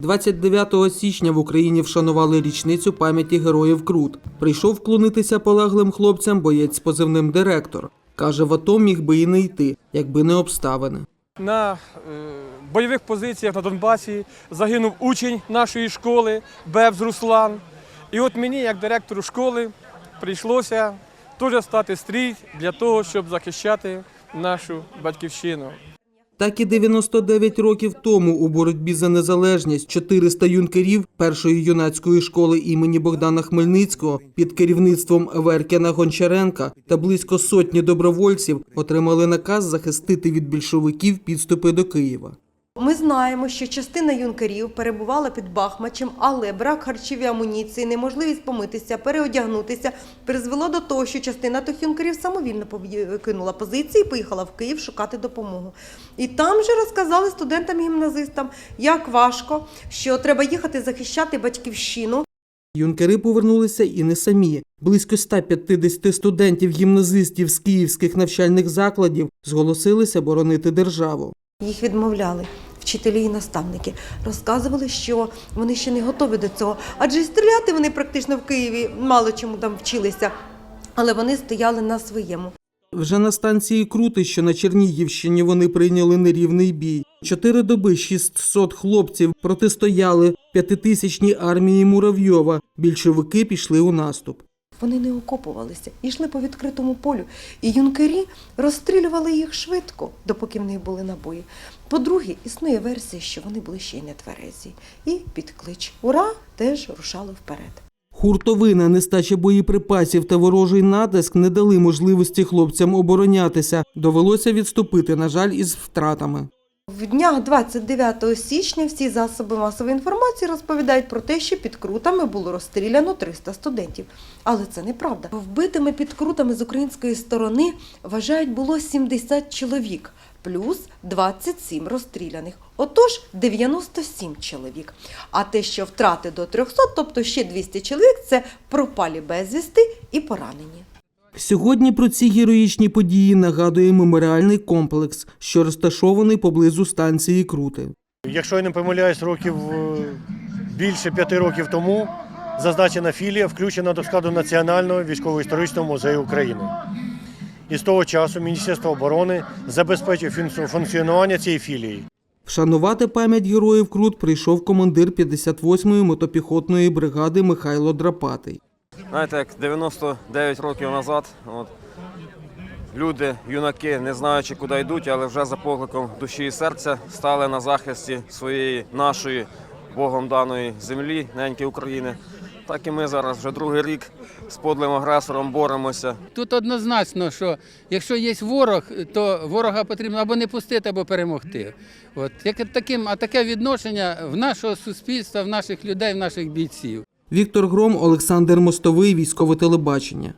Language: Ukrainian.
29 січня в Україні вшанували річницю пам'яті героїв Крут. Прийшов вклонитися полеглим хлопцям боєць з позивним директор. Каже, в АТО міг би і не йти, якби не обставини. На е, бойових позиціях на Донбасі загинув учень нашої школи Бебз Руслан. І от мені, як директору школи, прийшлося теж стати стрій для того, щоб захищати нашу батьківщину. Так і 99 років тому у боротьбі за незалежність 400 юнкерів першої юнацької школи імені Богдана Хмельницького під керівництвом Веркіна Гончаренка та близько сотні добровольців отримали наказ захистити від більшовиків підступи до Києва. Ми знаємо, що частина юнкерів перебувала під Бахмачем, але брак харчів і амуніції, неможливість помитися, переодягнутися призвело до того, що частина тих юнкерів самовільно покинула позиції і поїхала в Київ шукати допомогу. І там же розказали студентам-гімназистам, як важко, що треба їхати захищати батьківщину. Юнкери повернулися і не самі. Близько 150 студентів-гімназистів з київських навчальних закладів зголосилися боронити державу. Їх відмовляли. Вчителі і наставники розказували, що вони ще не готові до цього, адже стріляти вони практично в Києві мало чому там вчилися, але вони стояли на своєму. Вже на станції Крути, що на Чернігівщині, вони прийняли нерівний бій. Чотири доби 600 хлопців протистояли п'ятитисячній армії Муравйова. Більшовики пішли у наступ. Вони не окопувалися, йшли по відкритому полю, і юнкері розстрілювали їх швидко, допоки в них були набої. По-друге, існує версія, що вони були ще й не тверезі. І під клич Ура! теж рушали вперед. Хуртовина, нестача боєприпасів та ворожий натиск не дали можливості хлопцям оборонятися. Довелося відступити, на жаль, із втратами. В днях 29 січня всі засоби масової інформації розповідають про те, що під крутами було розстріляно 300 студентів. Але це неправда. Вбитими під крутами з української сторони вважають було 70 чоловік, плюс 27 розстріляних. Отож, 97 чоловік. А те, що втрати до 300, тобто ще 200 чоловік, це пропалі безвісти і поранені. Сьогодні про ці героїчні події нагадує меморіальний комплекс, що розташований поблизу станції Крути. Якщо я не помиляюсь, років е, більше п'яти років тому зазначена філія включена до складу Національного військово-історичного музею України. І з того часу Міністерство оборони забезпечує функціонування цієї філії. Вшанувати пам'ять героїв Крут прийшов командир 58-ї мотопіхотної бригади Михайло Драпатий. Знаєте, як 99 років назад, от, люди, юнаки, не знаючи, куди йдуть, але вже за покликом душі і серця стали на захисті своєї нашої Богом даної землі, неньки України. Так і ми зараз вже другий рік з подлим агресором боремося. Тут однозначно, що якщо є ворог, то ворога потрібно або не пустити, або перемогти. От як таким, а таке відношення в нашого суспільства, в наших людей, в наших бійців. Віктор Гром, Олександр Мостовий, військове телебачення.